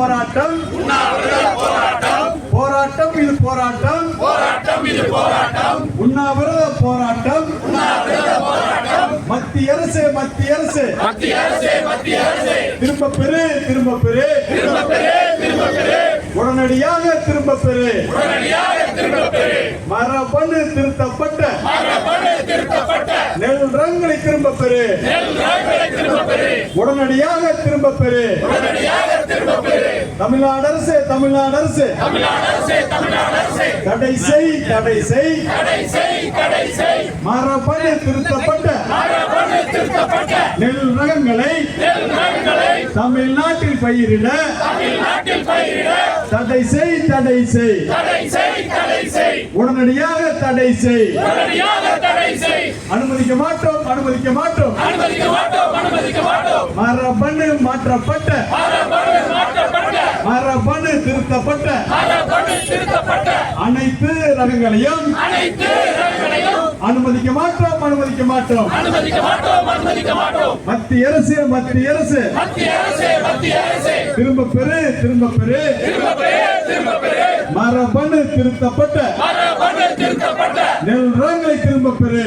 போராட்டம். போராட்டம். இது போராட்டம். போராட்டம் இது போராட்டம். உண்ணாவிரத போராட்டம். மத்திய அரசு மத்திய அரசு. மத்திய அரசே மத்திய அரசே. திரும்ப பெரு திரும்ப பெரு திரும்ப பெரு திரும்ப பெரு உடனடியாக திரும்ப பெரு உடனடியாக திரும்ப பெரு மரபணு திருத்தப்பட்ட. மரபணு திருத்தப்பட்ட. நெல் ரங்களை திரும்ப பெரு நெல் ரகங்களை திரும்ப பெரு உடனடியாக திரும்ப பெரு உடனடியாக திரும்ப பெரு தமிழ்நாடு அரசு தமிழ்நாடு அரசு. தடை செய் தடை செய் மரபணு திருத்தப்பட்ட நெல் ரகங்களை தமிழ்நாட்டில் பயிரிட தடை செய் தடை செய் உடனடியாக தடை செய் அனுமதிக்க மாட்டோம் அனுமதிக்க மாட்டோம். மரபணு மாற்றப்பட்ட திருத்தப்பட்ட அனைத்து ரகங்களையும் அனுமதிக்க மாட்டோம் அனுமதிக்க மாட்டோம். மத்திய அரசு மத்திய அரசு. திரும்ப பெரு திரும்ப பெரு மரபணு திருத்தப்பட்ட நெல் ரகங்களை திரும்ப பெரு